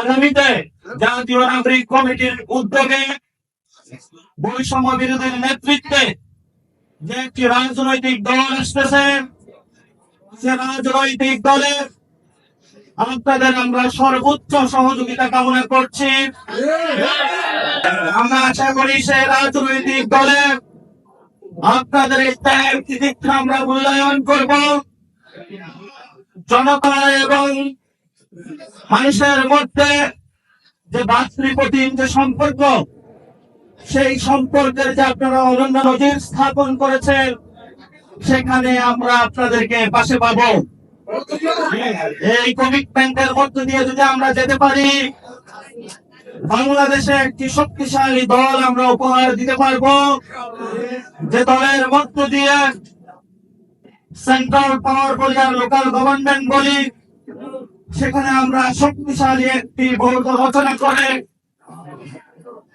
আগামীতে জাতীয় নাগরিক কমিটির উদ্যোগে বৈষম্য বিরোধীর নেতৃত্বে যে একটি রাজনৈতিক দল আসতেছে, সে রাজনৈতিক দলের আপনাদের আমরা সর্বোচ্চ সহযোগিতা কামনা করছি। আমরা আশা করি সে রাজনৈতিক দলে আপনাদের আমরা মূল্যায়ন করব। জনতা এবং মানুষের মধ্যে যে ভাতৃপ্রতিম যে সম্পর্ক, সেই সম্পর্কের যে আপনারা অনন্য নজির স্থাপন করেছেন, সেখানে আমরা আপনাদেরকে পাশে পাবো। এই কমিটমেন্টের মধ্য দিয়ে যদি আমরা যেতে পারি, বাংলাদেশে একটি শক্তিশালী দল আমরা উপহার দিতে পারব। যে দলের মধ্য দিয়ে সেন্ট্রাল পাওয়ার বলি আর লোকাল গভর্নমেন্ট বলি সেখানে আমরা শক্তিশালী একটি বৌদ্ধ রচনা করে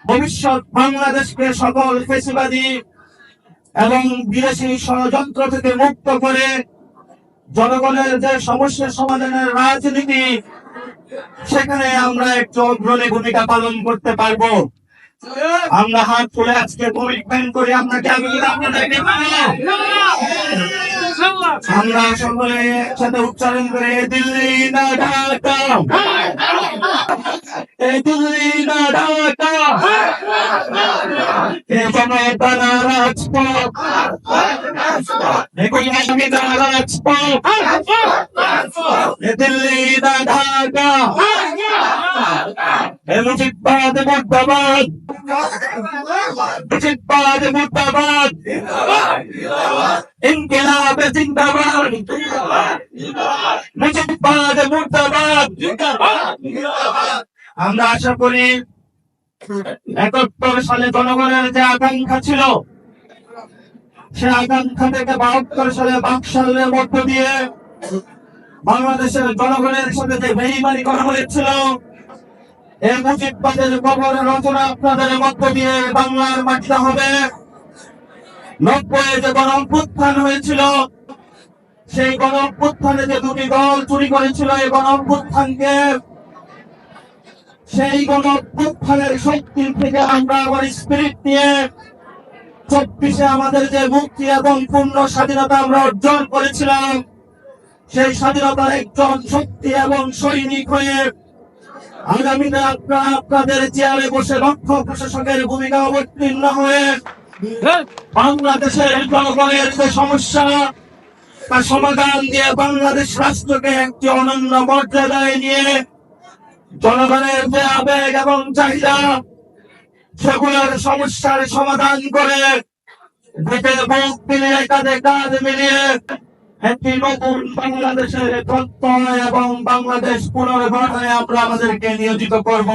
ভবিষ্যৎ বাংলাদেশকে সকল ফেসিবাদী এবং বিদেশি ষড়যন্ত্র থেকে মুক্ত করে জনগণের যে সমস্যা সমাধানের রাজনীতি, সেখানে আমরা একটু অগ্রণী ভূমিকা পালন করতে পারব। আমরা হাত তুলে আজকে কমিটমেন্ট করি আমরা কি আগে আপনাদেরকে আমরা সকলে একসাথে উচ্চারণ করে দিল্লি না ঢাকা। দিল্লি না আমি দিল্লি না ঢাকা। এ মুজিবাদ মুর্দাবাদ মুর্দাবাদ ইনকিলাব জিন্দাবাদ মুজিবাদ মুর্দাবাদ আমরা আশা করি একাত্তর সালে জনগণের যে আকাঙ্ক্ষা ছিল, সে আকাঙ্ক্ষা থেকে বাহাত্তর সালে বাকশালের মধ্য দিয়ে বাংলাদেশের জনগণের সাথে যে বেইমানি করা হয়েছিল এই মুজিববাদের কবর রচনা আপনাদের মধ্য দিয়ে বাংলার মাটিতে হবে। নব্বই যে গণ অভ্যুত্থান হয়েছিল, সেই গণ অভ্যুত্থানে যে দুটি দল চুরি করেছিল, এই গণ অভ্যুত্থানকে সেই গণ অভ্যুত্থানের শক্তি থেকে আমরা আবার স্পিরিট নিয়ে চব্বিশে আমাদের যে মুক্তি এবং পূর্ণ স্বাধীনতা আমরা অর্জন করেছিলাম, সেই স্বাধীনতার একজন শক্তি এবং সৈনিক হয়ে আগামীতে আপনারা আপনাদের চেয়ারে বসে লক্ষ্য প্রশাসকের ভূমিকা অবতীর্ণ হয়ে বাংলাদেশের জনগণের যে সমস্যা তার সমাধান দিয়ে বাংলাদেশ রাষ্ট্রকে একটি অনন্য মর্যাদায় নিয়ে জনগণের যে আবেগ এবং চাহিদা সেগুলোর সমস্যার সমাধান করে বুকে বুক মিলিয়ে কাঁধে কাঁধ মিলিয়ে একটি নতুন বাংলাদেশের প্রত্যয় এবং বাংলাদেশ পুনর্গঠনে আমরা আমাদেরকে নিয়োজিত করব।